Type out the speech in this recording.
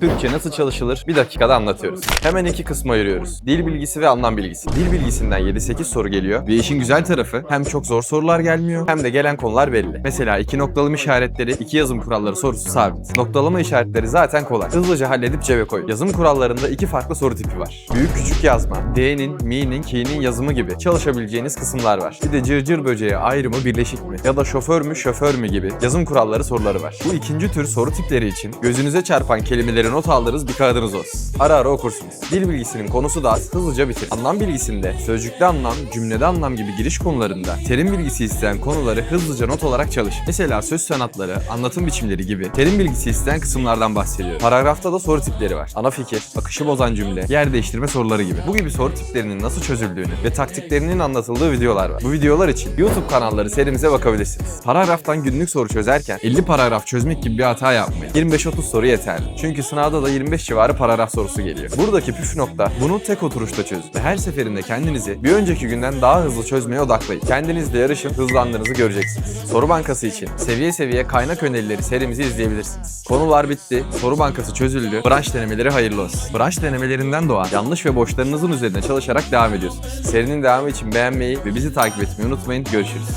Türkçe nasıl çalışılır? Bir dakikada anlatıyoruz. Hemen iki kısma ayırıyoruz. Dil bilgisi ve anlam bilgisi. Dil bilgisinden 7-8 soru geliyor. Ve işin güzel tarafı hem çok zor sorular gelmiyor hem de gelen konular belli. Mesela iki noktalama işaretleri, iki yazım kuralları sorusu sabit. Noktalama işaretleri zaten kolay. Hızlıca halledip cebe koy. Yazım kurallarında iki farklı soru tipi var. Büyük küçük yazma, D'nin, mi'nin, ki'nin yazımı gibi çalışabileceğiniz kısımlar var. Bir de cırcır böceği ayrı mı birleşik mi ya da şoför mü şoför mü gibi yazım kuralları soruları var. Bu ikinci tür soru tipleri için gözünüze çarpan not aldırırız bir kağıdınız olsun. Ara ara okursunuz. Dil bilgisinin konusu da hızlıca bitir. Anlam bilgisinde sözcükte anlam, cümlede anlam gibi giriş konularında terim bilgisi isteyen konuları hızlıca not olarak çalış. Mesela söz sanatları, anlatım biçimleri gibi terim bilgisi isteyen kısımlardan bahsediyorum. Paragrafta da soru tipleri var. Ana fikir, akışı bozan cümle, yer değiştirme soruları gibi. Bu gibi soru tiplerinin nasıl çözüldüğünü ve taktiklerinin anlatıldığı videolar var. Bu videolar için YouTube kanalları serimize bakabilirsiniz. Paragraftan günlük soru çözerken 50 paragraf çözmek gibi bir hata yapmayın. 25-30 soru yeterli. Çünkü sınavda da 25 civarı paragraf sorusu geliyor. Buradaki püf nokta bunu tek oturuşta çözün ve her seferinde kendinizi bir önceki günden daha hızlı çözmeye odaklayın. Kendinizle yarışın hızlandığınızı göreceksiniz. Soru bankası için seviye seviye kaynak önerileri serimizi izleyebilirsiniz. Konular bitti, soru bankası çözüldü, branş denemeleri hayırlı olsun. Branş denemelerinden doğan yanlış ve boşlarınızın üzerine çalışarak devam ediyorsunuz. Serinin devamı için beğenmeyi ve bizi takip etmeyi unutmayın. Görüşürüz.